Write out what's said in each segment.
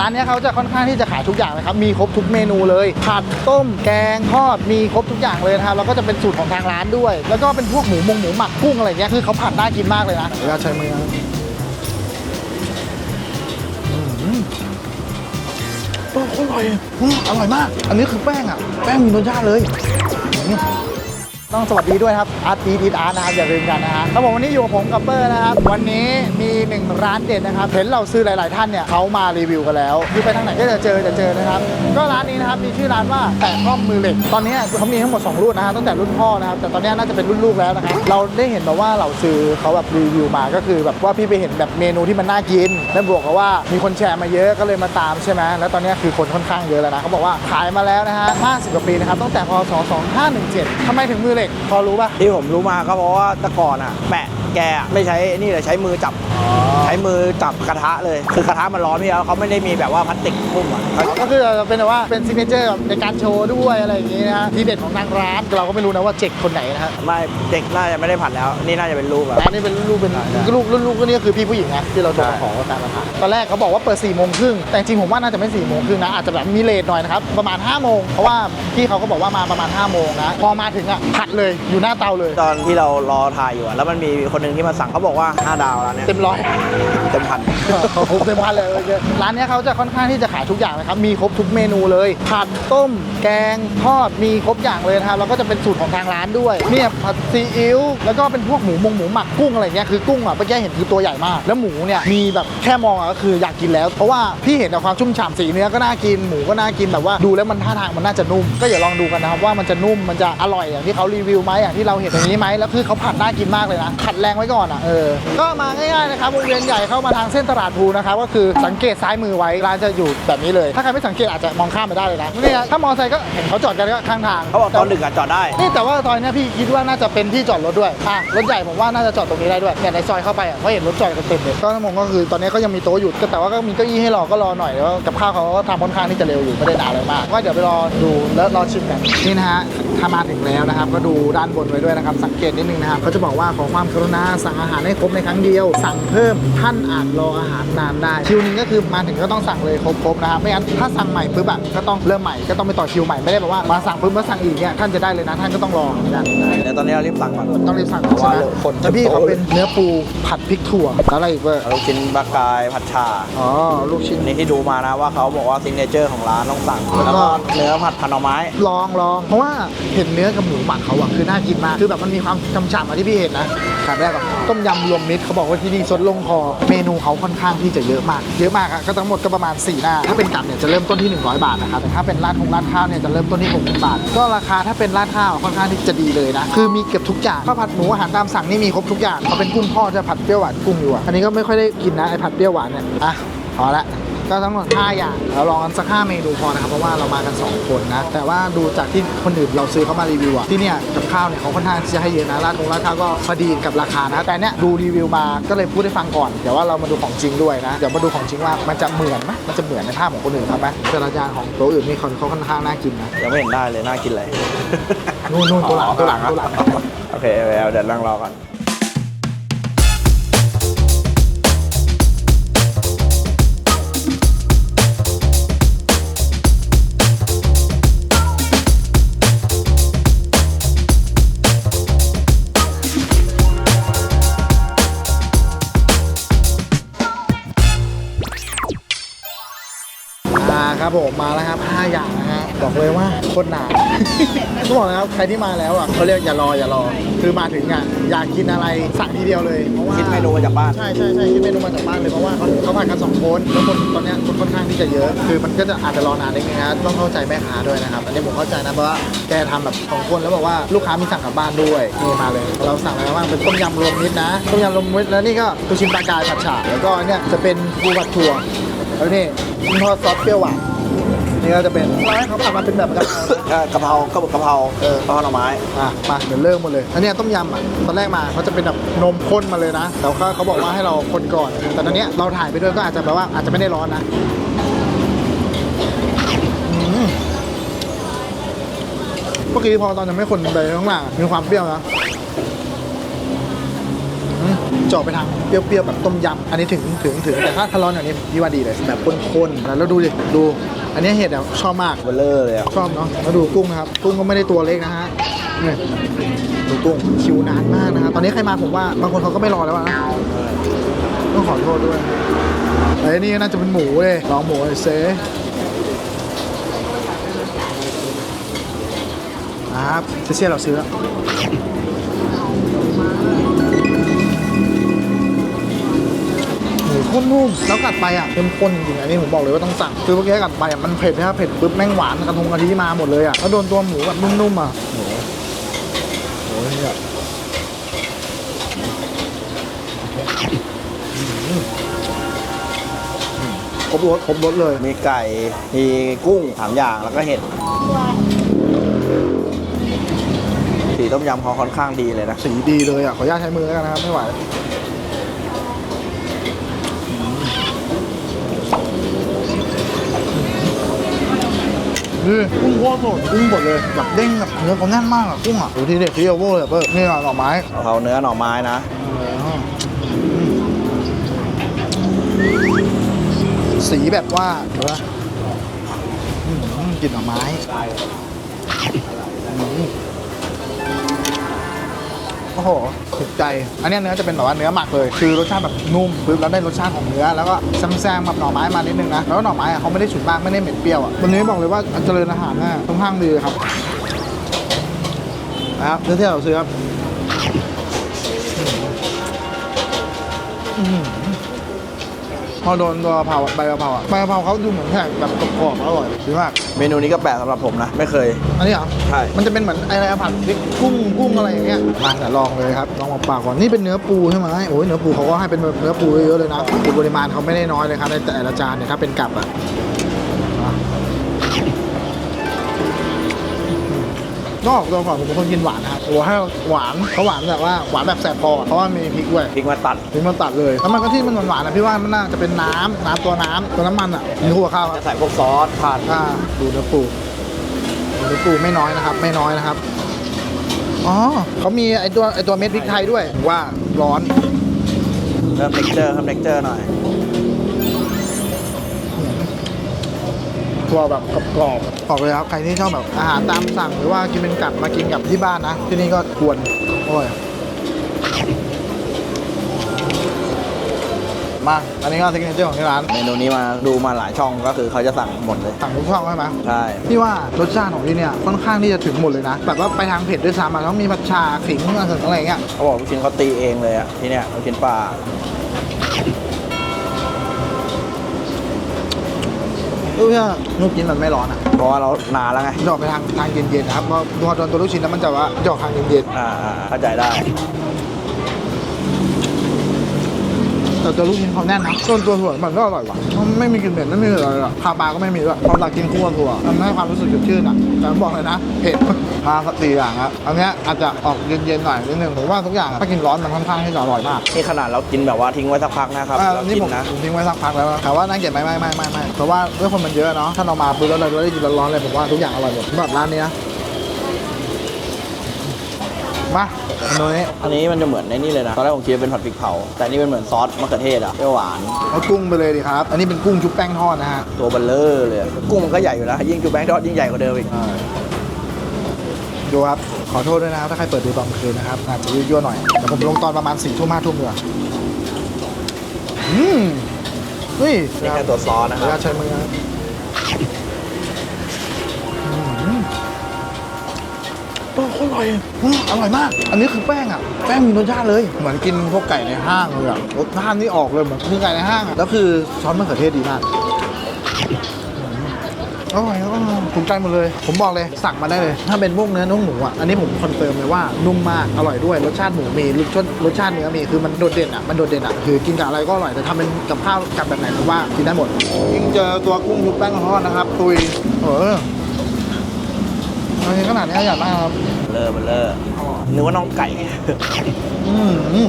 ร้านเนี้ยเขาจะค่อนข้างที่จะขายทุกอย่างนะครับ มีครบทุกเมนูเลย ผัดต้ม แกงทอด มีครบทุกอย่างเลยนะครับ แล้วก็จะเป็นสูตรของทางร้านด้วย แล้วก็เป็นพวกหมูมงหมูหมักกุ้งอะไรเงี้ย คือเขาผัดน่ากินมากเลยนะเดี๋ยวเราใช้มือนะอืมโอ้โหอร่อยอืมอร่อยมาก อันนี้คือแป้งอะ แป้งมีรสชาติเลยอืม ต้องสวัสดีด้วยครับอาร์ตีดีอาร์นะครับอย่าลืมกันนะฮะครับผมวันนี้อยู่กับผมกับเบอร์นะครับ วันนี้มีหนึ่งร้านเด็ดนะครับ เห็นเราซื้อหลาย ๆ ท่านเนี่ยเขามารีวิวกันแล้วคือไปทางไหนก็จะเจอจะเจอนะครับ ก็ร้านนี้นะครับมีชื่อร้านว่าแตะข้อมมือเหล็ก ตอนนี้เขามีทั้งหมด 2 รุ่นนะฮะตั้งแต่รุ่นพ่อนะครับ แต่ตอนนี้น่าจะเป็นรุ่นลูกแล้วนะครับ เราได้เห็นแบบว่าเราซื้อเขาแบบรีวิวมาก็คือ แบบว่าพี่ไปเห็นแบบเมนูที่มันน่ากิน แล้วบวกกับว่ามีคนแชร์มาเยอะก็เลยมาตามใช่ไหมแล้วตอนนี้คือคนค่อนข้างเยอะแล้วนะเขาบอกว่าขายมาแล้วนะฮะ50กว่าปีนะครับตั้งแต่พศ2517ทำไมถึงมือเหล็กพอรู้ป่ะที่ผมรู้มาก็เพราะว่าแต่ก่อนอะแปะ แกอะไม่ใช้นี่เลยใช้มือจับ ใช้มือจับกระทะเลย คือกระทะมันร้อนพี่แล้วเขาไม่ได้มีแบบว่าพลาสติกหุ้มอะเขาก็คือจะเป็นแบบว่าเป็นซิกเนเจอร์ในการโชว์ด้วยอะไรอย่างนี้นะฮะที่เด็ดของทางร้านเราก็ไม่รู้นะว่าเจ็กคนไหนนะฮะไม่เด็กน่าจะไม่ได้ผัดแล้ว นี่น่าจะเป็นลูกแล้วร้านนี้เป็นลูกเป็นใช่ใช่ลูกรุ่นลูกก็นี่ก็คือพี่ผู้หญิงนะที่เราโทรมาขอตามราคาตอนแรกเขาบอกว่าเปิด4ี่โมงครึ่งแต่จริงๆผมว่าน่าจะไม่4ี่โมงครึ่งนะอาจจะแบบมีเลทหน่อยนะครับประมาณ5้าโมงเพราะว่าพี่เขาก็บอกว่ามาประมาณ5้าโมงนะพอมาถึงอะผัดเลยอยู่หน้าเตาเลย ตอนที่เรารอถ่ายอยู่อะแล้วมันมีคนหนึ่งที่มาสั่งเขาบอกว่า 5 ดาวแล้วเนี่ยเต็มร้อย เต็มพัน ผมเต็มพันเลยโอเคร้านเนี้ยเขาจะค่อนข้างที่จะขายทุกอย่างนะครับ มีครบทุกเมนูเลย ผัดต้ม แกง ทอด มีครบอย่างเลยนะครับ แล้วก็จะเป็นสูตรของทางร้านด้วย เนี่ยผัดซีอิ๊ว แล้วก็เป็นพวกหมูมงหมูหมักกุ้งอะไรเงี้ย คือกุ้งอะเมื่อกี้เห็นคือตัวใหญ่มาก แล้วหมูเนี่ยมีแบบแค่มองอะก็คืออยากกินแล้ว เพราะว่าพี่เห็นแต่ความชุ่มฉ่ำสีเนื้อก็น่ากิน หมูก็น่ากินแบบว่าดูแล้วมันท่าทางมันน่าจะนุ่ม ก็อย่าลองดูกันนะครับว่ามันจะนุ่ม มันจะอร่อยอย่างที่เขารีวิวไหมอย่างที่เราเห็นอย่างนี้ไหมแล้วคือเขาผัดน่ากินมากเลยนะผัดแรงไว้ก่อนอะเออก็มาง่ายๆนะครับวงเวียนใหญ่เข้ามาทางเส้นตลาดภูนะครับก็คือสังเกตซ้ายมือไว้ร้านจะอยู่แบบนี้เลย ถ้าใครไม่สังเกตอาจจะมองข้ามไปได้เลยนะนี่นะถ้ามอเตอร์ไซค์ก็เห็นเขาจอดกันก็ข้างทางเขาบอกตอนดึกอะจอดได้นี่แต่ว่าซอยเนี้ยพี่คิดว่าน่าจะเป็นที่จอดรถด้วยอะรถใหญ่ผมว่าน่าจะจอดตรงนี้ได้ด้วยเนี่ยในซอยเข้าไปอะเพราะเห็นรถจอดกันเต็มเลยก็ทั้งหมดก็คือตอนนี้ก็ยังมีโต๊ะอยู่ก็แต่ว่าก็มีเก้าอี้ให้รอก็รอหน่อยแล้วากับข้าวเขาก็ทำค่อนข้างที่จะเร็วอยู่ไม่ได้นานอะไรมากก็เดี๋ยวไปรอดูแล้วรอชิมกันนี่นะฮะถ้ามาถึงแล้วนะครับ ก็ดูด้านบนไว้ด้วยนะครับสังเกตนิดนึงนะครับเขาจะบอกว่าขอความกรุณาสั่งอาหารให้ครบในครั้งเดียว สั่งเพิ่มท่านอาจรออาหารนานได้คิวหนึงก็คือมาถึงก็ต้องสั่งเลยครบๆนะครับไม่งั้นถ้าสั่งใหม่ปุ๊บอะก็ต้องเริ่มใหม่ก็ต้องไปต่อคิวใหม่ไม่ได้แบบว่ามาสั่งปุ๊บแล้วสั่งอีกเนี่ยท่านจะได้เลยนะท่านก็ต้องรอเหมือนกันดี๋ยวตอนนี้เรารีบสั่งก่อน ต้องรีบสั่งเพราะใช่ว่าไหมคนแต่พี่เขาเป็นเนื้อปูผัดพริกถั่วแล้วอะไรอีกเว้ยลูกชิ้นปลากายผัดชาอ๋อลูกชิ้น อันนี้ที่ดูมานะว่าเขาบอกว่าซิงเนเจอร์ของร้านต้องสั่งแล้วก็แล้วก็เนื้อผัดผัดหน่อไม้ ลองลองเพราะว่าเห็นเนื้อกับหมูหมักเขาอะคือน่ากินมาก คือแบบมันมีความฉ่ำๆอะที่พี่เห็นนะขาดแรกอะต้มยำรวมมิตรเขาบอกว่าที่นี่สดลงคอ เมนูเขาค่อนข้างที่จะเยอะมาก เยอะมากอะก็ทั้งหมดก็ประมาณ 4 หน้า ถ้าเป็นกับเนี่ยจะเริ่มต้นที่ 100 บาทนะครับแต่ถ้าเป็นราดทงราดข้าวเนี่ยจะเริ่มต้นที่60บาท ก็ราคาถ้าเป็นราดข้าวค่อนข้างที่จะดีเลยนะคือือมีเกือบทุกอย่างข้าวผัดหมูอาหารตามสั่งนี่มีครบทุกอย่างเขาเป็นกุ้งพ่อจะผัดเปรี้ยวหวานกุ้งอยู่อะอันนี้ก็ไม่ค่อยได้กินนะไอผัดเปรี้ยวหวานเนี่ยอะพอละ ก็ทั้งหมด5อย่างเราลองกันสัก5เมนูพอนะครับเพราะว่าเรามากัน 2 คนนะ แต่ว่าดูจากที่คนอื่นเราซื้อเขามารีวิวอะที่เนี่ยกับข้าวเนี่ยเขาค่อนข้างที่จะให้เยอะนะราดงราดข้าวก็พอดีกับราคานะแต่เนี้ยดูรีวิวมาก็เลยพูดให้ฟังก่อนเดี๋ยวว่าเรามาดูของจริงด้วยนะเดี๋ยวมาดูของจริงว่ามันจะเหมือนไหมมันจะเหมือนในภาพของคนอื่นเขาไหมแต่ละอย่างของตัวอื่นนี่เขาเขาค่อนข้างน่ากินนะยังไม่เห็นได้เลยน่ากินเลยนู่นนู่นตัวหลังตัวหลังตัวหลังโอเคเอาเดี๋ยวนั่งรอก่อน อ่าครับผมมาแล้วครับ5อย่างนะฮะบอกเลยว่าโคตรหนาต้องบอกนะครับใครที่มาแล้วอะเขาเรียกอย่ารออย่ารอ คือมาถึงอะอยากกินอะไรสั่งทีเดียวเลยเพราะว่าคิดเมนูมาจากบ้านใช่ใช่ใช่คิดเมนูมาจากบ้านเลยเพราะว่าเขาเขาผ่านกันสองคนแล้วคนตอนเนี้ยคนค่อนข้างที่จะเยอะ คือมันก็จะอาจจะรอนานนิดนึงนะต้องเข้าใจแม่ค้าด้วยนะครับอันนี้ผมเข้าใจนะเพราะว่าแกทำแบบสองคนแล้วบอกว่าลูกค้ามีสั่งกลับบ้านด้วยนี่มาเลย เราสั่งอะไรบ้างเป็นต้มยำรวมมิตรนะต้มยำรวมมิตรแล้วนี่ก็ลูกชิ้นปลากายผัดฉ่าแล้วก็เนี่ยจะเป็นปูผัดถั่ว แล้วนี่มีทอดซอสเปรี้ยวหวานนี่ก็จะเป็นร้านเขาทำมาเป็นแบบกะเพรานะเอ่อกะเพรากะเพรากะเพราเออ กะเพราหน่อไม้ อะมาเดี๋ยวเริ่มหมดเลยอันเนี้ยต้มยำอะตอนแรกมาเขาจะเป็นแบบนมข้นมาเลยนะแต่เขาเขาบอกว่าให้เราคนก่อน แต่ตอนเนี้ยเราถ่ายไปด้วยก็อาจจะแบบว่าอาจจะไม่ได้ร้อนนะอืมเมื่อกี้พอตอนยังไม่คนไปข้างหลังอะมีความเปรี้ยวนะ อืมจะออกไปทางเปรี้ยวๆแบบต้มยำอันนี้ถึงถึงถึงแต่ถ้าทะร้อนอย่างนี้พี่ว่าดีเลยแบบข้นๆแล้วดูดิดูอันนี้เห็ดอะชอบมากเบลเลอร์เลยอะชอบเนาะแล้วดูกุ้งนะครับกุ้งก็ไม่ได้ตัวเล็กนะฮะนี่ดูกุ้งคิวนานมากนะครับตอนนี้ใครมาผมว่าบางคนเขาก็ไม่รอแล้วนะต้องขอโทษด้วยไอ้นี่น่าจะเป็นหมูเลยลองหมูเลยเซครับเซี่ยๆเราซื้อแล้ว้นนุ่มแล้วกัดไปอะเข้มข้นจริงๆอันนี้ผมบอกเลยว่าต้องสั่งคือเมื่อกี้กัดไปอะมันเผ็ดนะครับเผ็ดปุ๊บแม่งหวานกระทงกะทิมาหมดเลยอะแล้วโดนตัวหมูแบบนุ่มๆอะโอ้โหโอ้ยเนี่ยครบรสครบรสเลย มีไก่ มีกุ้งสามอย่างแล้วก็เห็ด สีต้มยำเขาค่อนข้างดีเลยนะ สีดีเลยอะ ขออนุญาตใช้มือแล้วกันนะครับ ไม่ไหว นี่กุ้งโคตรสดกุ้งหมดเลยแบบเด้งแบบเนื้อเขาแน่นมากอะกุ้งอะดูที่เด็ดที่เอโว่เลยเปิ้ลนี่อะหน่อไม้เขาเนื้อหน่อไม้นะสีแบบว่าเห็นปะอืมกลิ่นหน่อไม้ อืมโอ้โหถูกใจ อันเนี้ยเนื้อจะเป็นแบบว่าเนื้อหมักเลย คือรสชาติแบบนุ่มปึ๊บแล้วได้รสชาติของเนื้อ แล้วก็แซมๆแบบหน่อไม้มานิดนึงนะ แล้วก็หน่อไม้อะเขาไม่ได้ฉุนมาก ไม่ได้เหม็นเปรี้ยวอะวันนี้บอกเลยว่าเจริญอาหารน่ะค่อนข้างดีครับนะครับเนื้อที่เราซื้อครับ อโดนตัวกะเพราอะใบกะเพราอะใบกะเพราเขาดูเหมือนแค่แบบกรอบๆอร่อยดีมากเมนูนี้ก็แปลกสำหรับผมนะ ไม่เคย อันนี้เหรอใช่ มันจะเป็นเหมือนอะไรอะผัดพริกกุ้งกุ้งอะไรอย่างเงี้ยมาเดี๋ยวลองเลยครับลองมาปากก่อนนี่เป็นเนื้อปูใช่ไหมโอ้ยเนื้อปูเขาก็ให้เป็นแบบเนื้อปูเยอะๆเลยนะคือปริมาณเขาไม่ได้น้อยเลยครับในแต่ละจานเนี่ยถ้าเป็นกับอะ นอกตัวก่อนผมเป็นคนกินหวานนะครับโอ้ให้หวานเขาหวานแบบว่าหวานแบบแสบคอเพราะว่ามีพริกด้วยพริกมาตัดพริกมันตัดเลยแล้วมันก็ที่มันหวานๆนะพี่ว่ามันน่าจะเป็นน้ำน้ำตัวน้ำตัวน้ำมันอะมีหัวข้าวจะอะใส่พวกซอสผัดถ้าดูเนื้อปูดูเนื้อปูไม่น้อยนะครับ ไม่น้อยนะครับอ๋อเขามีไอตัวไอตัวเม็ดพริกไทยด้วยผมว่าร้อนเริ่มเท็กเจอร์ครับเท็กเจอร์หน่อย ตัวแบบกรอบๆบอกเลยครับใครที่ชอบแบบอาหารตามสั่งหรือว่ากินเป็นกับมากินกับที่บ้านนะ ที่นี่ก็ควรอร่อยมาอันนี้ก็ซิกเนเจอร์ของที่ร้าน เมนูนี้มาดูมาหลายช่องก็คือเขาจะสั่งหมดเลย สั่งทุกช่องใช่ไหมใช่พี่ว่ารสชาติของที่เนี่ยค่อนข้างที่จะถึงหมดเลยนะแบบว่าไปทางเผ็ดด้วยซ้ำอะต้องมีผัดชาขิงอะไรอะไรอย่างเงี้ยเขาบอกลูกชิ้นเขาตีเองเลยอะที่เนี่ยลูกชิ้นปลา เออลูกชิ้นมันไม่ร้อนอะเพราะว่าเรานานแล้วไงจะออกไปทางทางเย็นๆนะครับเพราะพอโดนตัวลูกชิ้นแล้วมันจะว่าจะออกทางเย็นอ่าอ่าเข้าใจได้ๆแต่ตัวลูกชิ้นเขาแน่นนะส่วนตัวถั่วมันก็อร่อยว่ะมันไม่มีกลิ่นเหม็นไม่มีอะไรหรอกคาปลาก็ไม่มีด้วยพอตักกินคู่กับถั่วทำให้ความรู้สึกสดชื่นอะแต่ผมบอกเลยนะเผ็ด มาสักสี่อย่างครับอันเนี้ยอาจจะออกเย็นๆหน่อยนิดนึงผมว่าทุกอย่างอะถ้ากินร้อนมันค่อนข้างที่จะอร่อยมากนี่ขนาดเรากินแบบว่าทิ้งไว้สักพักนะครับอ่าเรานี่กิผมนนะผมทิ้งไว้สักพักแล้วนะแต่ว่านั่งเก็บไม่ไม่ไม่ไม่ไม่เพราะว่าด้วยคนมันเยอะเนาะถ้าเรามาปุ๊บแล้วเราได้กินร้อนๆเลยผมว่าทุกอย่างอร่อยหมดสำหรับร้านนี้นะมาเมนูนี้อันนี้มันจะเหมือนในนี่เลยนะ ตอนแรกผมคิดว่าเป็นผัดพริกเผา แต่นี่เป็นเหมือนซอสมะเขือเทศอะเปรี้ยวหวานเอากุ้งไปเลยดีครับ อันนี้เป็นกุ้งชุบแป้งทอดนะฮะ ตัวเบลเลอร์เลย กุ้งมันก็ใหญ่อยู่นะยิ่งจูแบงค์ทอดยิ่งใหญ่กว่าเดิมอีก ดูครับ ขอโทษด้วยนะครับ ถ้าใครเปิดดูตอนกลางคืนนะครับอาจจะยั่วๆหน่อย แต่ผมลงตอนประมาณสี่ทุ่มห้าทุ่มดีกว่าอืมเฮ้ยนี่แค่ตัวซอสนะขคออนุรัญาบตใช้มือนะอืมโอ้โหอร่อยอืมอร่อยมาก อันนี้คือแป้งอะ แป้งมีรสชาติเลย เหมือนกินพวกไก่ในห้างเลยอะ รสชาตินี่ออกเลยเหมือนคือไก่ในห้างอะ แล้วคือซอสมะเขือเทศดีมาก อร่อยอร่อยถูกใจหมดเลย ผมบอกเลยสั่งมาได้เลย ถ้าเป็นพวกเนื้อนุ่มหมูอะ อันนี้ผมคอนเฟิร์มเลยว่านุ่มมาก อร่อยด้วย รสชาติหมูมีรสชาติรสชาติเนื้อมี คือมันโดดเด่นอะ มันโดดเด่นอะ คือกินกับอะไรก็อร่อย แต่ทำเป็นกับข้าวกับแบบไหนผมว่ากินได้หมด ยิ่งเจอตัวกุ้งชุบแป้งทอดนะครับ ตุย เอออันนี้ขนาดนี้อยากมากครับเบลเลอร์เบลเลอร์นึกว่าน้องไก่อืม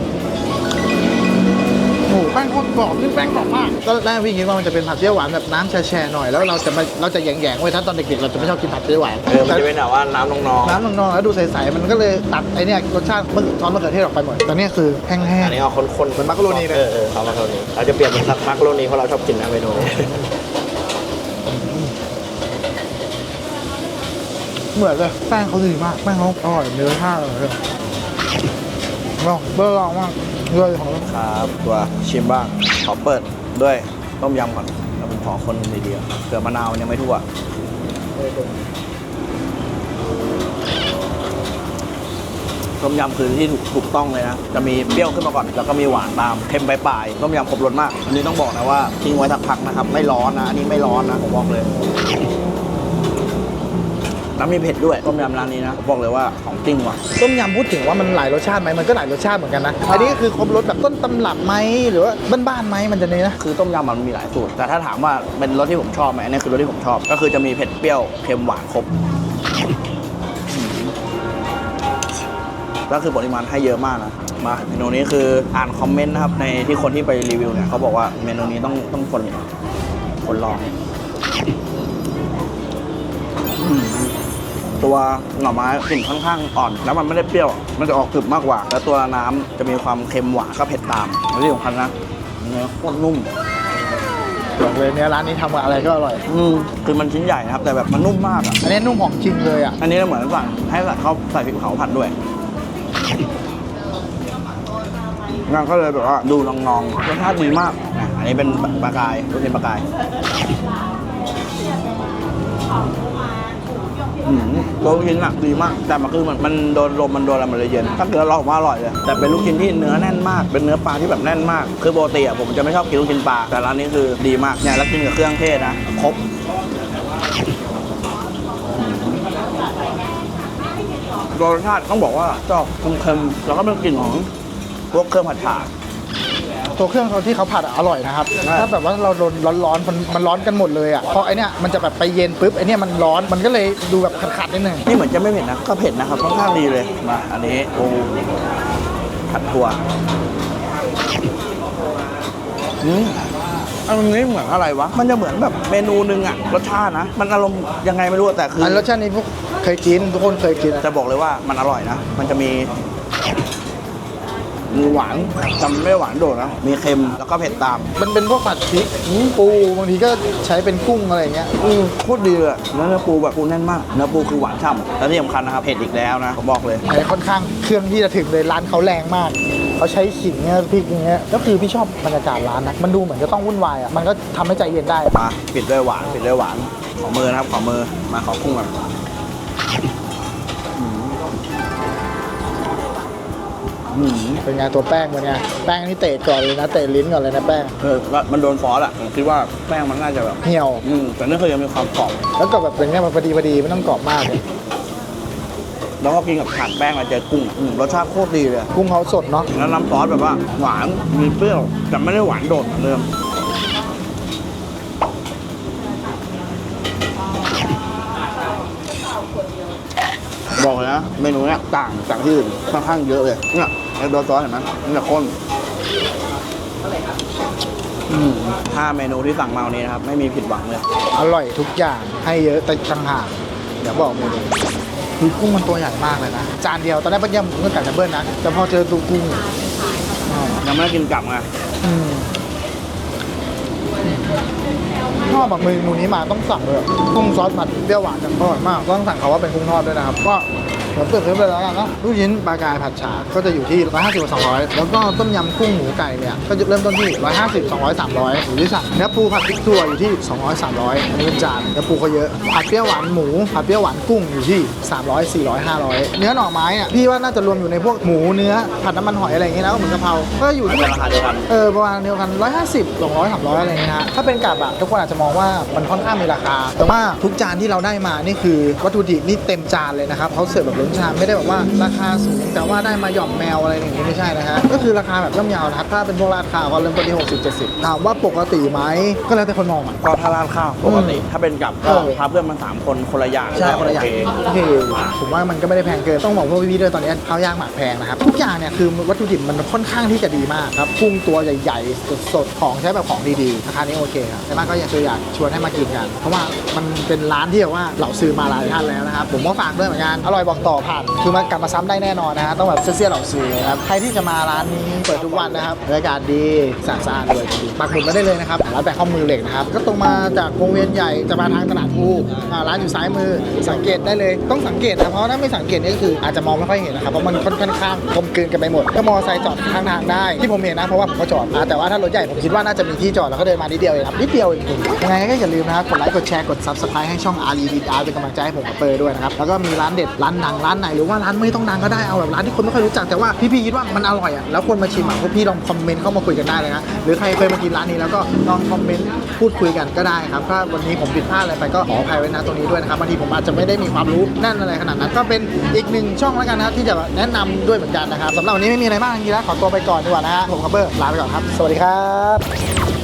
หมูแป้งโคตรกรอบนี่แป้งกรอบมากก็แรกพี่คิดว่ามันจะเป็นผัดเปรี้ยวหวานแบบน้ำแช่ๆหน่อยแล้วเราจะมาเราจะแยงๆไว้ถ้าตอนเด็กๆเราจะไม่ชอบกินผัดเปรี้ยวหวานเออมันจะเป็นแบบว่าน้ำนองน้ำนองๆแล้วดูใสๆมันก็เลยตัดไอเนี่ยรสชาติมะซอสมะเขือเทศออกไปหมดแต่เนี่ยคือแห้ๆงอันนี้เอาคนๆเหมือนมักกะโรนีเลยเออเออเอามักกะโรนีเราจะเปลี่ยนเป็นมักกะโรนีเพราะเราชอบกินนะเมนูนี้ๆเหมือนเลยแป้งเขาดีมากแป้งเขาอร่อยเนื้อท่าเลยลองเบอร์ลองมาก เลยของเราครับตัวชิมบ้างขอเปิดด้วยต้มยำก่อนแล้วผมขอคนดีเดียวเผื่อมะนาวยังไม่ทั่วต้มยำคือที่ถูกถูกต้องเลยนะ จะมีเปรี้ยวขึ้นมาก่อน แล้วก็มีหวานตามเค็มปลายๆต้มยำครบรสมาก อันนี้ต้องบอกนะว่าทิ้งไว้สักพักนะครับ ไม่ร้อนนะ อันนี้ไม่ร้อนนะ ผมบอกเลย แล้วมีเผ็ดด้วยต้มยำร้านนี้นะผมบอกเลยว่าของจริงว่ะ ต้มยำพูดถึงว่ามันหลายรสชาติไหมมันก็หลายรสชาติเหมือนกันนะอันนี้ก็คือครบรสแบบต้นตำรับไหมหรือว่าบ้านๆไหมมันจะเนี่ยนะคือต้มยำมันมีหลายสูตร แต่ถ้าถามว่าเป็นรสที่ผมชอบไหมอันนี้คือรสที่ผมชอบ ก็คือจะมีเผ็ดเปรี้ยวเค็มหวานครบก็คือปริมาณให้เยอะมากนะ มาเมนูนี้คืออ่านคอมเมนต์นะครับในที่คนที่ไปรีวิวเนี่ยเขาบอกว่าเมนูนี้ต้องต้องคนคนลองอืม ตัวหน่อไม้กลิ่นค่อนข้างอ่อน แล้วมันไม่ได้เปรี้ยว มันจะออกกรึบมากกว่า แล้วตัวน้ำจะมีความเค็มหวานก็เผ็ดตามแล้วที่สำคัญนะเนื้อโคตรนุ่มบอกเลยเนี่ยร้านนี้ทำกับอะไรก็อร่อย อืมคือมันชิ้นใหญ่นะครับ แต่แบบมันนุ่มมากอะ อันนี้นุ่มของจริงเลยอะ อันนี้เหมือนสั่งให้ใส่เขาใส่พริกเผาผัดด้วยงานก็เลยแบบว่าดูนองๆรสชาติดีมากนะอันนี้เป็นปลากายลูกชิ้นปลากาย อืมตัวลูกชิ้นอะดีมาก แต่มันคือมันมันโดนลมมันโดนอะไรมันเลยเย็น ถ้าเกิดเราออกมาอร่อยเลย แต่เป็นลูกชิ้นที่เนื้อแน่นมาก เป็นเนื้อปลาที่แบบแน่นมาก คือปกติอะผมจะไม่ชอบกินลูกชิ้นปลา แต่ร้านนี้คือดีมาก เนี่ยแล้วกินกับเครื่องเทศนะ ครบ รสชาติต้องบอกว่าจะออกเค็มๆแล้วก็เป็นกลิ่นของพวกเครื่องผัดฉ่า ตัวเครื่องเขาที่เขาผัดอะอร่อยนะครับใช่ถ้าแบบว่าเราโดนร้อนๆมันมันร้อนกันหมดเลยอะเพราะไอเนี้ยมันจะแบบไปเย็นปุ๊บไอเนี้ยมันร้อนมันก็เลยดูแบบขัดๆนิดนึงนี่เหมือนจะไม่เผ็ดนะก็เผ็ดนะครับค่อนข้างดีเลยมาอันนี้ปูผัดถั่วอืมอันนี้เหมือนอะไรวะ มันจะเหมือนแบบเมนูหนึงอะรสชาตินะ มันอารมณ์ยังไงไม่รู้อะแต่คืออันรสชาตินี้พวกเคยกินทุกคนเคยกินอะจะบอกเลยว่ามันอร่อยนะ มันจะมี มีหวานจำไม่ได้หวานโดดนะ มีเค็มแล้วก็เผ็ดตาม มันเป็นพวกผัดพริกปูบางทีก็ใช้เป็นกุ้งอะไรอย่างเงี้ย อืมโคตรดีเลยเนื้อเนื้อปูแบบปูแน่นมากเนื้อปูคือหวานฉ่ำและที่สำคัญนะครับเผ็ดอีกแล้วนะผมบอกเลยไอ้ค่อนข้างเครื่องที่จะถึงเลยร้านเขาแรงมาก เขาใช้ขิงเนี่ยพริกอย่างเงี้ยก็คือพี่ชอบบรรยากาศร้านนะมันดูเหมือนจะต้องวุ่นวายอะมันก็ทำให้ใจเย็นได้มาปิดด้วยหวานปิดด้วยหวานขอมือนะครับขอมือมาขอกุ้งก่อน อืมเป็นไงตัวแป้งเป็นไงแป้งนี่เตะก่อนเลยนะเตะลิ้นก่อนเลยนะแป้งเออว่ามันโดนฟอสอะผมคิดว่าแป้งมันน่าจะแบบเหี่ยว อืมแต่นี่คือยังมีความกรอบ แล้วก็แบบเป็นเงี้ยมันพอดีพอดีไม่ต้องกรอบมากเลยแล้วก็กินกับผ่านแป้งมาเจอกุ้งอะอืมรสชาติโคตรดีเลย กุ้งเขาสดเนาะแล้วน้ำซอสแบบว่าหวานมีเปรี้ยวแต่ไม่ได้หวานโดดเหมือนเดิม บอกเลยนะเมนูเนี้ยต่างจากที่อื่นค่อนข้างเยอะเลยเนี่ยไอ้ตัวซอสเห็นไหมมันจะข้นอืมห้าเมนูที่สั่งมาวันนี้นะครับ ไม่มีผิดหวังเลย อร่อยทุกอย่างให้เยอะแต่ต่างหากเดี๋ยวบอกเลยคือกุ้งมันตัวใหญ่มากเลยนะ จานเดียวตอนแรกเบิ้ลผมก็กะจะเบิ้ลนะแต่พอเจอตัวกุ้งอ่ายังไม่ได้กินกลับไงอืม ชอบแบบเมนูนี้มาต้องสั่งเลยอะกุ้งซอสผัดเปรี้ยวหวานจังอร่อยมากต้องสั่งเขาว่าเป็นกุ้งทอดด้วยนะครับก็เดี๋ยวเปิดคลิปไปแล้วกันเนาะลูกชิ้นปลากายผัดฉาก็จะอยู่ที่ 150กับ200 แล้วก็ต้มยำกุ้งหมูไก่เนี่ยก็จะเริ่มต้นที่ 150 200 300อยู่ที่สั่งเนื้อปูผัดพริกถั่วอยู่ที่ 200 300อันนี้เป็นจานเนื้อปูเขาเยอะผัดเปรี้ยวหวานหมูผัดเปรี้ยวหวานกุ้งอยู่ที่ 300 400 500 เนื้อหน่อไม้อะพี่ว่าน่าจะรวมอยู่ในพวกหมูเนื้อผัดน้ำมันหอยอะไรอย่างเงี้ยนะก็เหมือนกะเพราก็อยู่มันที่จะราคาเดียวกันเออประมาณเดียวกัน150 200 300อะไรอย่างเงี้ยนะฮะถ้าเป็นกับอะทุกคนอาจจะมองว่ามันค่อนข้างมีราคา แต่ว่าทุกจานที่เราได้มานี่คือวัตถุดิบนี่เต็มจานเลยนะครับเขาเสิร์ฟแบบล้นชามไม่ได้แบบว่าราคาสูงแต่ว่าได้มาหย่อมแมวอะไรอย่างนี้ไม่ใช่นะฮะก็คือราคาแบบย่อมเยาวนะครับถ้าเป็นพวกราดข้าวก็เริ่มต้นที่60 70ถามว่าปกติไหมก็แล้วแต่คนมองอะก็ถ้าร้านข้าวปกติถ้าเป็นกับก็เออพาเพื่อนมาสามคนคนละอย่างใช่คนละอย่างโเคโอเคผมว่ามันก็ไม่ได้แพงเกินต้องบอกว่าพี่ๆด้วยตอนนี้ข้าวย่างหมากแพงนะครับทุกอย่างเนี่ยคือวัตถุดิบมันค่อนข้างที่จะดีมากครับกุ้งตัวใหญ่ๆสดๆของใช้แบบของดีๆราคานี้โอเคครับแต่บ้านก็อยากจะอยากชวนให้มากินกัน เพราะว่ามันเป็นร้านที่แบบว่าเราซื้อมาหลายท่านแล้วนะครับ ผมก็ฝากด้วยเหมือนกัน อร่อยบอกต่อผ่านคือมากลับมาซ้ำได้แน่นอนนะฮะต้องแบบเสี้ยๆเหล่าซื้อนะครับใครที่จะมาร้านนี้เปิดทุกวันนะครับบรรยากาศดีสะอาดด้วยดีปักหมุดมาได้เลยนะครับร้านแปะข้อมือเหล็กนะครับก็ตรงมาจากวงเวียนใหญ่จะมาทางตลาดภูร้านอยู่ซ้ายมือสังเกตได้เลยต้องสังเกตนะเพราะถ้าไม่สังเกตนี่ก็คืออาจจะมองไม่ค่อยเห็นนะครับเพราะมันค่อนข้างกลมกลืนกันไปหมด ก็มอไซค์จอดข้างทางได้ที่ผมเห็นนะเพราะว่าผมก็จอดแต่ว่าถ้ารถใหญ่ผมคิดว่าน่าจะมีที่จอดแล้วก็เดินมานิดเดียวเองครับนิดเดียวเองยังไงก็อย่าลืมนะครับกดไลค์กดแชร์กด subscribe ให้ช่องอารีดีอาร์เป็นกำลังใจให้ผมกับเปอร์ด้วยนะครับแล้วก็มีร้านเด็ดร้านดังร้านไหนหรือว่าร้านไม่ต้องดังก็ได้เอาแบบร้านที่คนไม่ค่อยรู้จักแต่ว่าพี่ๆคิดว่ามันอร่อยอะแล้วคนมาชิมอะพวกพี่ลองคอมเมนต์เข้ามาคุยกันได้เลยนะหรือใครเคยมากินร้านนี้แล้วก็ลองคอมเมนต์พูดคุยกันก็ได้ครับถ้าวันนี้ผมผิดพลาดอะไรไปก็ขออภัยไว้นะตรงนี้ด้วยนะครับบางทีผมอาจจะไม่ได้มีความรู้แน่นอะไรขนาดนั้นก็เป็นอีกหนึ่งช่องแล้วกันนะครับที่จะแนะนำด้วยเหมือนกันนะครับสำหรับวันนี้ไม่มีอะไรมากจริงๆแล้วขอตัวไปก่อนดีกว่านะฮะผมกับเบอร์ลาไปก่อนครับ สวัสดีครับ